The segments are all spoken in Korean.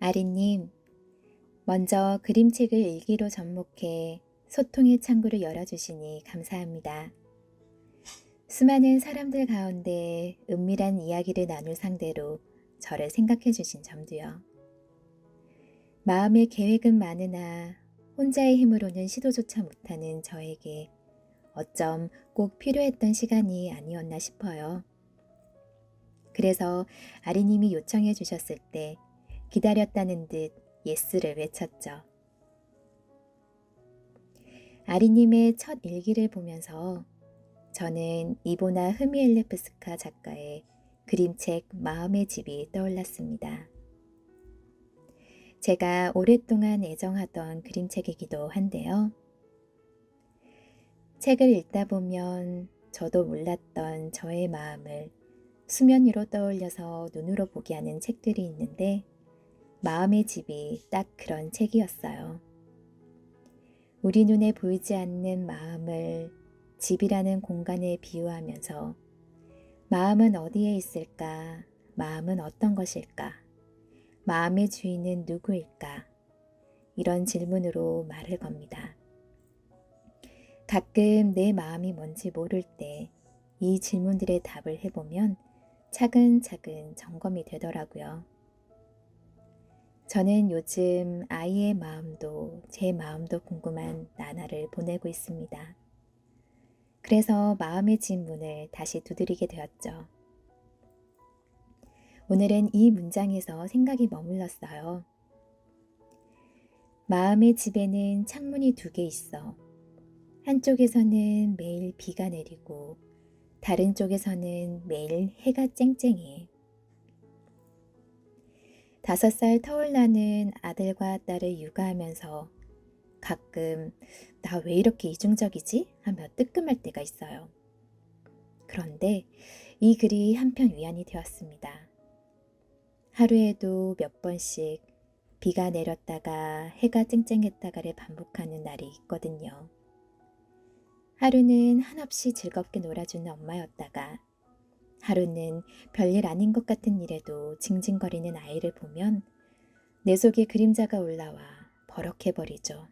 아리님, 먼저 그림책을 일기로 접목해 소통의 창구를 열어주시니 감사합니다. 수많은 사람들 가운데 은밀한 이야기를 나눌 상대로 저를 생각해 주신 점도요. 마음의 계획은 많으나 혼자의 힘으로는 시도조차 못하는 저에게 어쩜 꼭 필요했던 시간이 아니었나 싶어요. 그래서 아리님이 요청해 주셨을 때 기다렸다는 듯 예스를 외쳤죠. 아리님의 첫 일기를 보면서 저는 이보나 흐미엘레프스카 작가의 그림책 마음의 집이 떠올랐습니다. 제가 오랫동안 애정하던 그림책이기도 한데요. 책을 읽다 보면 저도 몰랐던 저의 마음을 수면 위로 떠올려서 눈으로 보게 하는 책들이 있는데 마음의 집이 딱 그런 책이었어요. 우리 눈에 보이지 않는 마음을 집이라는 공간에 비유하면서 마음은 어디에 있을까? 마음은 어떤 것일까? 마음의 주인은 누구일까? 이런 질문으로 말을 겁니다. 가끔 내 마음이 뭔지 모를 때 이 질문들의 답을 해보면 차근차근 점검이 되더라고요. 저는 요즘 아이의 마음도 제 마음도 궁금한 나날을 보내고 있습니다. 그래서 마음의 집 문을 다시 두드리게 되었죠. 오늘은 이 문장에서 생각이 머물렀어요. 마음의 집에는 창문이 두 개 있어. 한쪽에서는 매일 비가 내리고 다른 쪽에서는 매일 해가 쨍쨍해. 다섯 살 터울나는 아들과 딸을 육아하면서 가끔 나 왜 이렇게 이중적이지? 하며 뜨끔할 때가 있어요. 그런데 이 글이 한편 위안이 되었습니다. 하루에도 몇 번씩 비가 내렸다가 해가 쨍쨍했다가를 반복하는 날이 있거든요. 하루는 한없이 즐겁게 놀아주는 엄마였다가 하루는 별일 아닌 것 같은 일에도 징징거리는 아이를 보면 내 속에 그림자가 올라와 버럭해버리죠.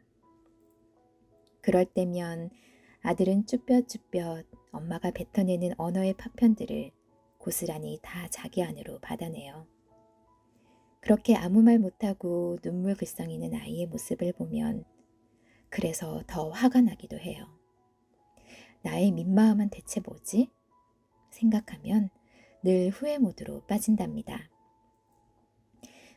그럴 때면 아들은 쭈뼛쭈뼛 엄마가 뱉어내는 언어의 파편들을 고스란히 다 자기 안으로 받아내요. 그렇게 아무 말 못하고 눈물 글썽이는 아이의 모습을 보면 그래서 더 화가 나기도 해요. 나의 민마음은 대체 뭐지? 생각하면 늘 후회 모드로 빠진답니다.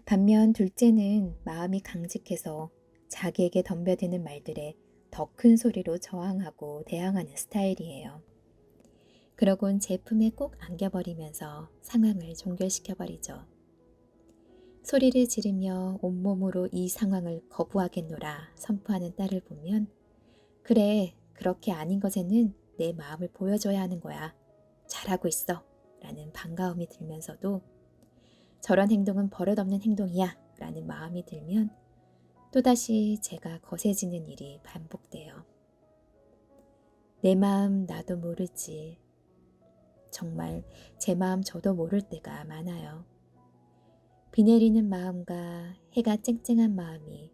반면 둘째는 마음이 강직해서 자기에게 덤벼드는 말들에 더 큰 소리로 저항하고 대항하는 스타일이에요. 그러곤 제품에 꼭 안겨버리면서 상황을 종결시켜버리죠. 소리를 지르며 온몸으로 이 상황을 거부하겠노라 선포하는 딸을 보면 그래 그렇게 아닌 것에는 내 마음을 보여줘야 하는 거야. 잘하고 있어. 라는 반가움이 들면서도 저런 행동은 버릇없는 행동이야. 라는 마음이 들면 또다시 제가 거세지는 일이 반복돼요. 내 마음 나도 모르지. 정말 제 마음 저도 모를 때가 많아요. 비 내리는 마음과 해가 쨍쨍한 마음이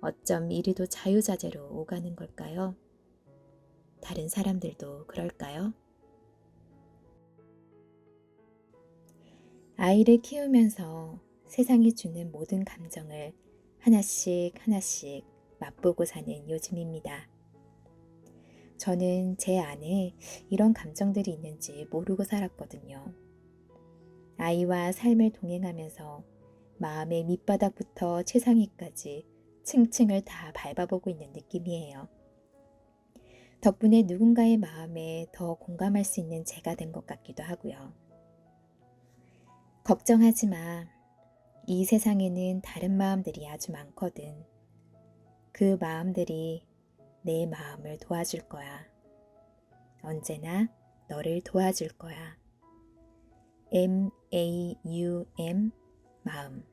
어쩜 이리도 자유자재로 오가는 걸까요? 다른 사람들도 그럴까요? 아이를 키우면서 세상이 주는 모든 감정을 하나씩 하나씩 맛보고 사는 요즘입니다. 저는 제 안에 이런 감정들이 있는지 모르고 살았거든요. 아이와 삶을 동행하면서 마음의 밑바닥부터 최상위까지 층층을 다 밟아보고 있는 느낌이에요. 덕분에 누군가의 마음에 더 공감할 수 있는 제가 된 것 같기도 하고요. 걱정하지 마. 이 세상에는 다른 마음들이 아주 많거든. 그 마음들이 내 마음을 도와줄 거야. 언제나 너를 도와줄 거야. M A U M 마음.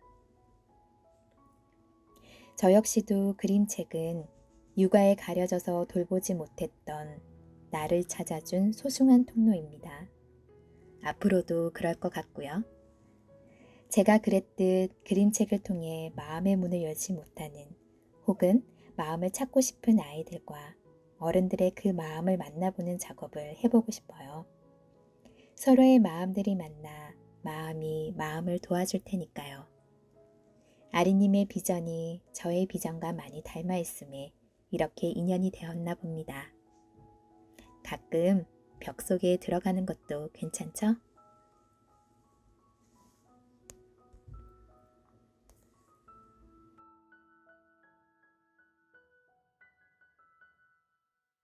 저 역시도 그림책은 육아에 가려져서 돌보지 못했던 나를 찾아준 소중한 통로입니다. 앞으로도 그럴 것 같고요. 제가 그랬듯 그림책을 통해 마음의 문을 열지 못하는 혹은 마음을 찾고 싶은 아이들과 어른들의 그 마음을 만나보는 작업을 해보고 싶어요. 서로의 마음들이 만나 마음이 마음을 도와줄 테니까요. 아리님의 비전이 저의 비전과 많이 닮아 있음에 이렇게 인연이 되었나 봅니다. 가끔 벽 속에 들어가는 것도 괜찮죠?